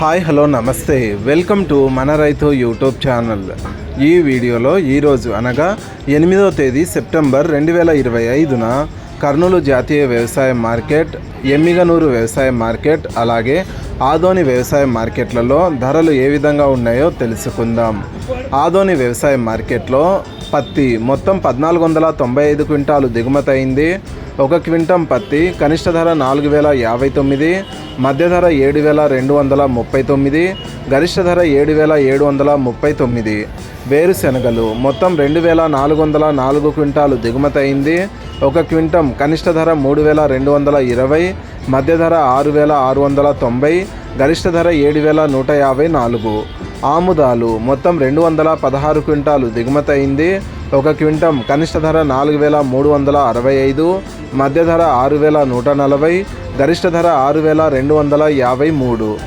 Hi hello నమస్తే. Welcome to మన రైతు యూట్యూబ్ ఛానల్. ఈ వీడియోలో ఈరోజు అనగా ఎనిమిదో తేదీ సెప్టెంబర్ రెండు వేల ఇరవై ఐదున కర్నూలు జాతీయ వ్యవసాయ మార్కెట్ ఎమ్మిగనూరు వ్యవసాయ మార్కెట్ అలాగే ఆదోని వ్యవసాయ మార్కెట్లలో ధరలు ఏ విధంగా ఉన్నాయో తెలుసుకుందాం. ఆదోని వ్యవసాయ మార్కెట్లో పత్తి. మొత్తం పద్నాలుగు వందల తొంభై ఐదు క్వింటాలు దిగుమతి అయింది. ఒక క్వింటం పత్తి కనిష్ట ధర నాలుగు వేల యాభై తొమ్మిది మధ్య ధర ఏడు వేల రెండు వందల ముప్పై తొమ్మిది గరిష్ట ధర ఏడు వేల ఏడు వందల ముప్పై తొమ్మిది. వేరుశెనగలు మొత్తం రెండు వేల నాలుగు వందల నాలుగు క్వింటాలు దిగుమతి అయింది. ఒక క్వింటం కనిష్ట ధర మూడు వేల రెండు వందల ఇరవై మధ్య ధర ఆరు వేల ఆరు వందల తొంభై గరిష్ట ధర ఏడు వేల నూట యాభై నాలుగు. ఆముదాలు మొత్తం రెండు వందల పదహారు క్వింటాలు దిగుమతి అయింది. ఒక క్వింటం కనిష్ట ధర నాలుగు వేల మూడు వందల అరవై ఐదు మధ్య ధర ఆరు వేల నూట నలభై గరిష్ట ధర ఆరు వేల రెండు వందల యాభై మూడు.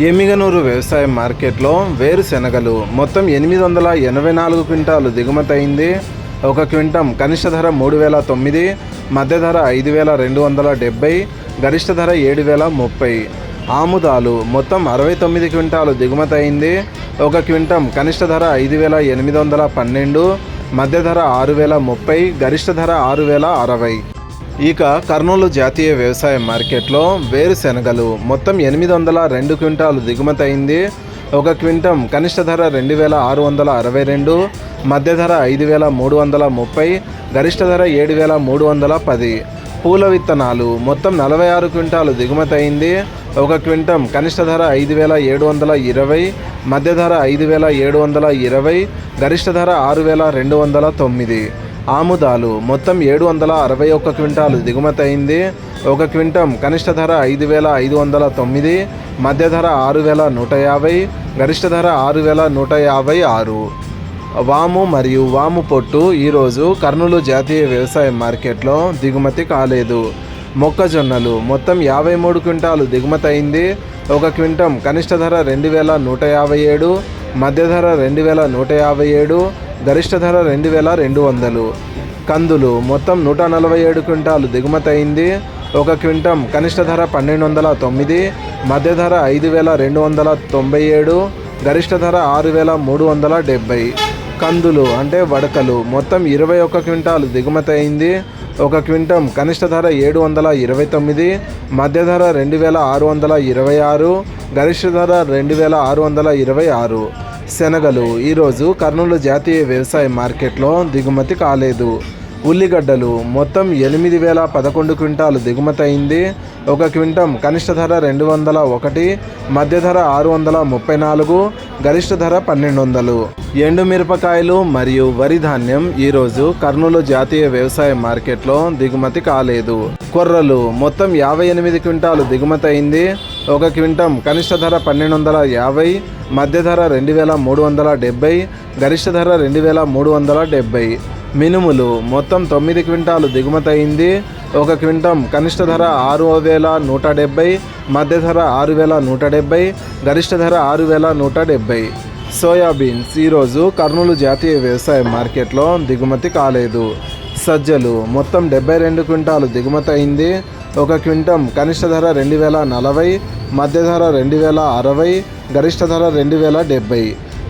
ఎమిగనూరు వ్యవసాయ మార్కెట్లో వేరుశెనగలు మొత్తం ఎనిమిది వందల ఎనభై నాలుగు క్వింటాలు దిగుమతి అయింది. ఒక క్వింటం కనిష్ట ధర మూడు వేల తొమ్మిది మధ్య ధర ఐదు వేల రెండు వందల డెబ్బై గరిష్ట ధర ఏడు వేల ముప్పై. ఆముదాలు మొత్తం అరవై తొమ్మిది క్వింటాలు దిగుమతి అయింది. ఒక క్వింటం కనిష్ట ధర ఐదు వేల ఎనిమిది వందల పన్నెండు మధ్య ధర ఆరు వేల ముప్పై గరిష్ట ధర ఆరు వేల అరవై. ఇక కర్నూలు జాతీయ వ్యవసాయ మార్కెట్లో వేరుశెనగలు మొత్తం ఎనిమిది వందల రెండు క్వింటాలు దిగుమతి అయింది. ఒక క్వింటం కనిష్ట ధర రెండు వేల ఆరు వందల అరవై రెండు మధ్య ధర ఐదు వేల మూడు వందల ముప్పై గరిష్ట ధర ఏడు వేల మూడు వందల పది. పూల విత్తనాలు. మొత్తం నలభై ఆరు క్వింటాలు దిగుమతి అయింది. ఒక క్వింటం కనిష్ట ధర ఐదు వేల ఏడు వందల ఇరవై మధ్య ధర ఐదు వేల ఏడు వందల ఇరవై గరిష్ట ధర ఆరు వేల రెండు వందల తొమ్మిది. ఆముదాలు మొత్తం ఏడు వందల అరవై ఒక్క క్వింటాలు దిగుమతి అయింది. ఒక క్వింటం కనిష్ట ధర ఐదు వేల ఐదు వందల తొమ్మిది మధ్య ధర ఆరు వేల నూట యాభై గరిష్ట ధర ఆరు వేల నూట యాభై ఆరు. వాము మరియు వాము పొట్టు ఈరోజు కర్నూలు జాతీయ వ్యవసాయ మార్కెట్లో దిగుమతి కాలేదు. మొక్కజొన్నలు మొత్తం యాభై మూడు క్వింటాలు దిగుమతి అయింది. ఒక క్వింటం కనిష్ట ధర రెండు వేల నూట యాభై ఏడు మధ్య ధర రెండు వేల నూట యాభై ఏడు గరిష్ట ధర రెండు వేల రెండు వందలు. కందులు మొత్తం నూట నలభై ఏడు క్వింటాలు దిగుమతి అయింది. ఒక క్వింటం కనిష్ట ధర పన్నెండు వందల తొమ్మిది మధ్య ధర ఐదు వేల రెండు వందల తొంభై ఏడు గరిష్ట ధర ఆరు వేల మూడు వందల డెబ్బై. కందులు అంటే వడకలు. మొత్తం ఇరవై ఒక్క క్వింటాలు దిగుమతి అయింది. ఒక క్వింటం కనిష్ట ధర ఏడు వందల ఇరవై తొమ్మిది మధ్య ధర రెండు వేల ఆరు వందల ఇరవై ఆరు గరిష్ట ధర రెండు వేల ఆరు వందల ఇరవై ఆరు. శనగలు. ఈరోజు కర్నూలు జాతీయ వ్యవసాయ మార్కెట్లో దిగుమతి కాలేదు. ఉల్లిగడ్డలు మొత్తం ఎనిమిది వేల పదకొండు క్వింటాలు దిగుమతి అయింది ఒక క్వింటం కనిష్ట ధర రెండు వందల ఒకటి మధ్య ధర ఆరు వందల ముప్పై నాలుగు గరిష్ట ధర పన్నెండు వందలు. ఎండు మిరపకాయలు మరియు వరి ధాన్యం ఈరోజు కర్నూలు జాతీయ వ్యవసాయ మార్కెట్లో దిగుమతి కాలేదు. కొర్రలు మొత్తం యాభై ఎనిమిది క్వింటాలు దిగుమతి అయింది ఒక క్వింటం కనిష్ట ధర పన్నెండు వందల యాభై మధ్య ధర రెండు వేల మూడు వందల డెబ్బై గరిష్ట ధర రెండు వేల మూడు వందల డెబ్బై. మినుములు మొత్తం తొమ్మిది క్వింటాలు దిగుమతి అయింది ఒక క్వింటం కనిష్ట ధర ఆరు వేల నూట డెబ్బై మధ్య ధర ఆరు వేల నూట డెబ్బై గరిష్ట ధర ఆరు వేల నూట డెబ్బై. సోయాబీన్స్ ఈరోజు కర్నూలు జాతీయ వ్యవసాయ మార్కెట్లో దిగుమతి కాలేదు. సజ్జలు మొత్తం డెబ్బై రెండు క్వింటాలు దిగుమతి అయింది ఒక క్వింటం కనిష్ట ధర రెండు వేల నలభై మధ్య ధర రెండు వేల అరవై గరిష్ట ధర రెండు వేల డెబ్బై.